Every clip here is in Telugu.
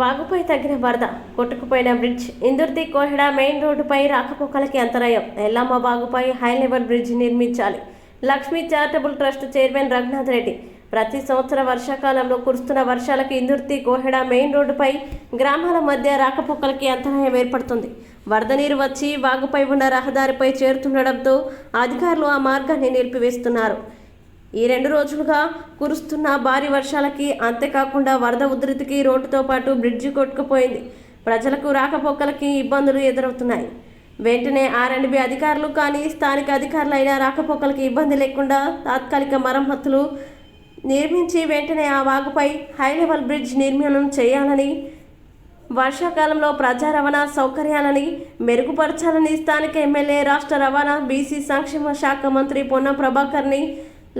వాగుపై తగ్గిన వరద కొట్టుకుపోయిన బ్రిడ్జ్ ఇందుర్ది కోహెడ మెయిన్ రోడ్డుపై రాకపోకలకి అంతరాయం. ఎల్లమ్మ వాగుపై హై లెవెల్ బ్రిడ్జ్ నిర్మించాలి. Lakshmi charitable trust chairman Raghunath Reddy. ప్రతి సంవత్సరం వర్షాకాలంలో కురుస్తున్న వర్షాలకి ఇందుర్తి కోహెడ మెయిన్ రోడ్డుపై గ్రామాల మధ్య రాకపోకలకి అంతరాయం ఏర్పడుతుంది. వరద నీరు వచ్చి వాగుపై ఉన్న రహదారిపై చేరుతుండడంతో అధికారులు ఆ మార్గాన్ని నిలిపివేస్తున్నారు. ఈ రెండు రోజులుగా కురుస్తున్న భారీ వర్షాలకి అంతేకాకుండా వరద ఉధృతికి రోడ్డుతో పాటు బ్రిడ్జి కొట్టుకుపోయింది. ప్రజలకు రాకపోకలకి ఇబ్బందులు ఎదురవుతున్నాయి. వెంటనే ఆర్ఎండ్బి అధికారులు కానీ స్థానిక అధికారులైన రాకపోకలకి ఇబ్బంది లేకుండా తాత్కాలిక మరమ్మతులు నిర్మించి వెంటనే ఆ వాగుపై హై లెవెల్ బ్రిడ్జ్ నిర్మాణం చేయాలని వర్షాకాలంలో ప్రజా రవాణా సౌకర్యాలని మెరుగుపరచాలని స్థానిక ఎమ్మెల్యే రాష్ట్ర రవాణా బీసీ సంక్షేమ శాఖ మంత్రి Ponnam ప్రభాకర్ని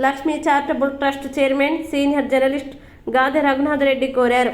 Lakshmi charitable trust chairman senior journalist Gade Raghunath Reddy కోరారు.